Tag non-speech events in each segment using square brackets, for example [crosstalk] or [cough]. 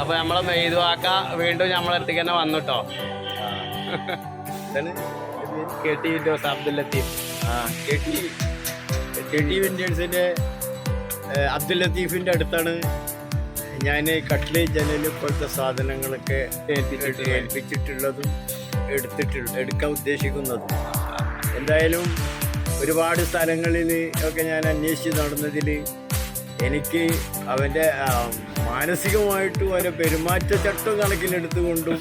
അപ്പൊ നമ്മളെ മെയ്തുവാക്ക വീണ്ടും നമ്മളെ എത്തിക്കന്നെ തന്നെ വന്നു കേട്ടോ എന്താണ് K T Windows Abdul Latheef ആ കെ ടി കെ ടി വിൻഡേഴ്സിന്റെ അബ്ദുൽ ലത്തീഫിന്റെ അടുത്താണ് ഞാൻ കട്ട്ലി ജനലിൽ പോലത്തെ സാധനങ്ങളൊക്കെ ഏൽപ്പിച്ചിട്ടുള്ളത്. എടുത്തിട്ടുള്ള എടുക്കാൻ ഉദ്ദേശിക്കുന്നതും എന്തായാലും ഒരുപാട് സ്ഥലങ്ങളിൽ ഒക്കെ ഞാൻ അന്വേഷിച്ച് നടന്നതിൽ എനിക്ക് അവന്റെ മാനസികമായിട്ടും അതിന്റെ പെരുമാറ്റച്ചട്ടം കണക്കിലെടുത്തുകൊണ്ടും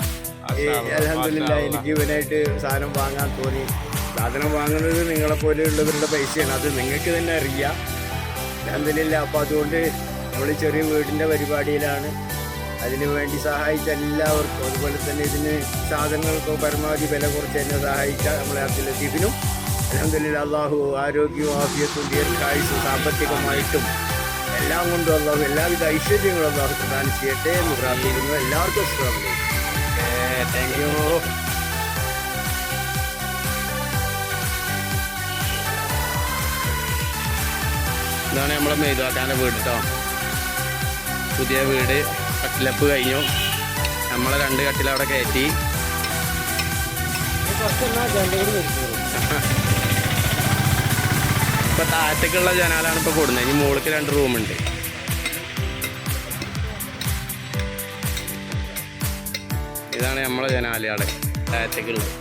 അലഹമില്ല എനിക്ക് ഇവനായിട്ട് സാധനം വാങ്ങാൻ തോന്നി. സാധനം വാങ്ങുന്നത് നിങ്ങളെ പോലെയുള്ളവരുടെ പൈസയാണ്. അത് നിങ്ങൾക്ക് തന്നെ അറിയാം. അലഹമില്ല അപ്പോൾ അതുകൊണ്ട് നമ്മൾ ചെറിയ വീടിന്റെ പരിപാടിയിലാണ്. അതിനു വേണ്ടി സഹായിച്ച എല്ലാവർക്കും അതുപോലെ തന്നെ ഇതിന് സാധനങ്ങൾക്കോ പരമാവധി വില കുറച്ച് എന്നെ സഹായിച്ച നമ്മളെ അബ്ദുൽ ലത്തീഫിനും അലഹമില്ല അള്ളാഹു ആരോഗ്യവും ആഫിയത്തും ദീർഘായുസും സാമ്പത്തികമായിട്ടും എല്ലാം കൊണ്ടും അള്ളാഹു എല്ലാവിധ ഐശ്വര്യങ്ങളും അള്ളാഹു പ്രദാനം ചെയ്യട്ടെ എന്ന് പ്രാർത്ഥിക്കുന്നു. എല്ലാവർക്കും സ്വാഗതം. താങ്ക് യു ഇതാണ് നമ്മളെ മെയ്താക്കാന്റെ വീട് കേട്ടോ പുതിയ വീട് കട്ടിലപ്പ് കഴിഞ്ഞു. നമ്മളെ രണ്ട് കട്ടിലവിടെ കയറ്റി. [laughs] ഇപ്പൊ താഴത്തേക്കുള്ള ജനാലാണ് ഇപ്പൊ കൊടുക്കുന്നത് ഇനി മുകളിലേക്ക് രണ്ട് റൂമുണ്ട് ഇതാണ് നമ്മളെ ജനാലയാൾ. താഴത്തേക്കുള്ളത്.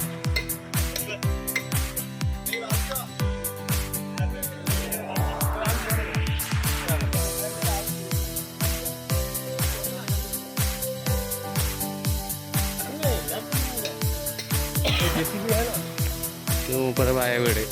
സൂപ്പറായ വീട്.